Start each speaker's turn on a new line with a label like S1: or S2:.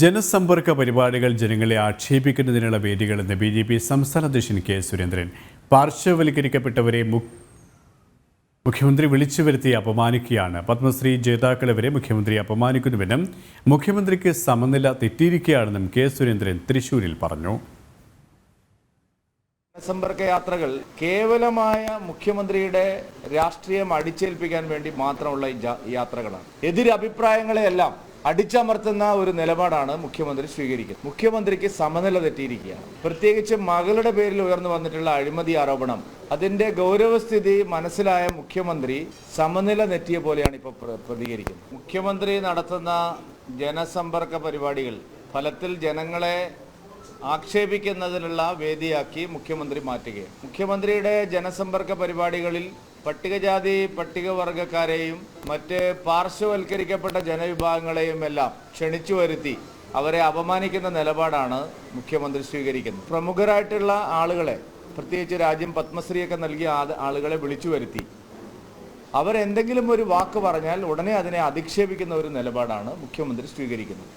S1: ജനസമ്പർക്ക പരിപാടികൾ ജനങ്ങളെ ആക്ഷേപിക്കുന്നതിനുള്ള വേദികളെന്ന് ബി ജെ പി സംസ്ഥാന അധ്യക്ഷൻ കെ സുരേന്ദ്രൻ. പാർശ്വവൽക്കരിക്കപ്പെട്ടവരെ മുഖ്യമന്ത്രി വിളിച്ചു വരുത്തി അപമാനിക്കുകയാണ്. പത്മശ്രീ ജേതാക്കളെ വരെ മുഖ്യമന്ത്രി അപമാനിക്കുന്നുവെന്നും മുഖ്യമന്ത്രിക്ക് സമനില തെറ്റിയിരിക്കുകയാണെന്നും കെ സുരേന്ദ്രൻ തൃശൂരിൽ പറഞ്ഞു.
S2: ജനസമ്പർക്ക യാത്രകൾ കേവലമായ മുഖ്യമന്ത്രിയുടെ രാഷ്ട്രീയം അടിച്ചേൽപ്പിക്കാൻ വേണ്ടി മാത്രമുള്ള യാത്രകളാണ്. എതിരഭിപ്രായങ്ങളെയെല്ലാം അടിച്ചമർത്തുന്ന ഒരു നിലപാടാണ് മുഖ്യമന്ത്രി സ്വീകരിക്കുന്നത്. മുഖ്യമന്ത്രിക്ക് സമനില തെറ്റിയിരിക്കുകയാണ്. പ്രത്യേകിച്ച് മകളുടെ പേരിൽ ഉയർന്നു വന്നിട്ടുള്ള അഴിമതി ആരോപണം അതിന്റെ ഗൗരവസ്ഥിതി മനസ്സിലായ മുഖ്യമന്ത്രി സമനില തെറ്റിയ പോലെയാണ് ഇപ്പോൾ പ്ര- പ്രതികരിക്കുന്നത്. മുഖ്യമന്ത്രി നടത്തുന്ന ജനസമ്പർക്ക പരിപാടികൾ ഫലത്തിൽ ജനങ്ങളെ ആക്ഷേപിക്കുന്നതിനുള്ള വേദിയാക്കി മുഖ്യമന്ത്രി മാറ്റുകയാണ്. മുഖ്യമന്ത്രിയുടെ ജനസമ്പർക്ക പരിപാടികളിൽ പട്ടികജാതി പട്ടികവർഗക്കാരെയും മറ്റ് പാർശ്വവൽക്കരിക്കപ്പെട്ട ജനവിഭാഗങ്ങളെയും എല്ലാം ക്ഷണിച്ചു വരുത്തി അവരെ അപമാനിക്കുന്ന നിലപാടാണ് മുഖ്യമന്ത്രി സ്വീകരിക്കുന്നത്. പ്രമുഖരായിട്ടുള്ള ആളുകളെ പ്രത്യേകിച്ച് രാജ്യം പത്മശ്രീയൊക്കെ നൽകിയ ആളുകളെ വിളിച്ചു വരുത്തി. അവരെന്തെങ്കിലും ഒരു വാക്ക് പറഞ്ഞാൽ ഉടനെ അതിനെ അധിക്ഷേപിക്കുന്ന ഒരു നിലപാടാണ് മുഖ്യമന്ത്രി സ്വീകരിക്കുന്നത്.